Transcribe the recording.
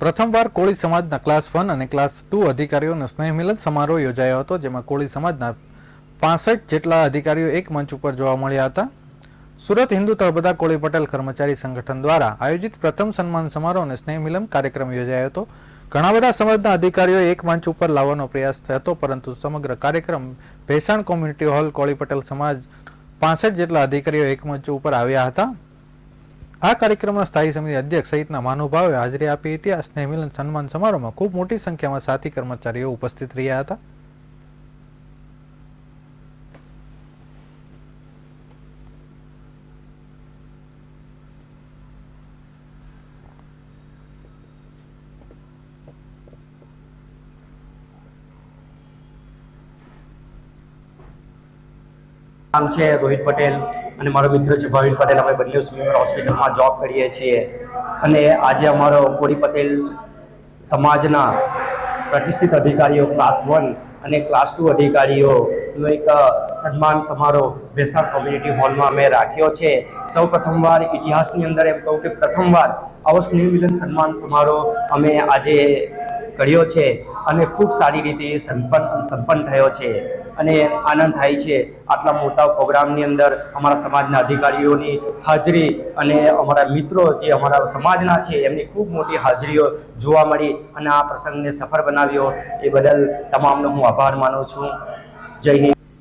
પ્રથમવાર કોળી સમાજના class one અને ક્લાસ ટુ અધિકારીઓનો સ્નેહ મિલન સમારોહ યોજાયો હતો, જેમાં કોળી સમાજના પાસઠ જેટલા અધિકારીઓ એક મંચ ઉપર જોવા મળ્યા હતા. સુરત હિન્દુ તળબદા કોળી પટેલ કર્મચારી સંગઠન દ્વારા આયોજિત પ્રથમ સન્માન સમારોહ અને સ્નેહ મિલન કાર્યક્રમ યોજાયો હતો. ઘણા બધા સમાજના અધિકારીઓ એક મંચ ઉપર લાવવાનો પ્રયાસ થયો હતો, પરંતુ સમગ્ર કાર્યક્રમ ભેસાણ કોમ્યુનિટી હોલ કોળી પટેલ સમાજ પાસઠ જેટલા અધિકારીઓ એક મંચ ઉપર આવ્યા હતા. આ કાર્યક્રમમાં સ્થાયી સમિતિ અધ્યક્ષ સહિતના મહાનુભાવોએ હાજરી આપી હતી. આ સ્નેહ મિલન સન્માન સમારોહમાં ખૂબ મોટી સંખ્યામાં સાથી કર્મચારીઓ ઉપસ્થિત રહ્યા હતા. નામ છે રોહિત પટેલ અને મારો મિત્ર છે ભાવિન પટેલ. અમે બંને સ્વિમર હોસ્પિટલમાં જોબ કરીએ છીએ. અને આજે અમારો કોળી પટેલ સમાજના પ્રતિષ્ઠિત અધિકારીઓ ક્લાસ વન અને ક્લાસ ટુ અધિકારીઓનો એક સન્માન સમારોહ ભેસાણ કોમ્યુનિટી હોલમાં અમે રાખ્યો છે. સૌ પ્રથમવાર ઇતિહાસની અંદર એમ કહું કે પ્રથમવાર આવો સ્નેહ મિલન સન્માન સમારોહ અમે આજે કર્યો છે અને ખૂબ સારી રીતે સંપન્ન સંપન્ન થયો છે અને આનંદ થાય છે. આટલા મોટા પ્રોગ્રામની અંદર અમારા સમાજના અધિકારીઓની હાજરી અને અમારા મિત્રો જે અમારા સમાજના છે, એમની ખૂબ મોટી હાજરીઓ જોવા મળી અને આ પ્રસંગને સફળ બનાવ્યો. એ બદલ તમામનો હું આભાર માનું છું. જય હિન્દ.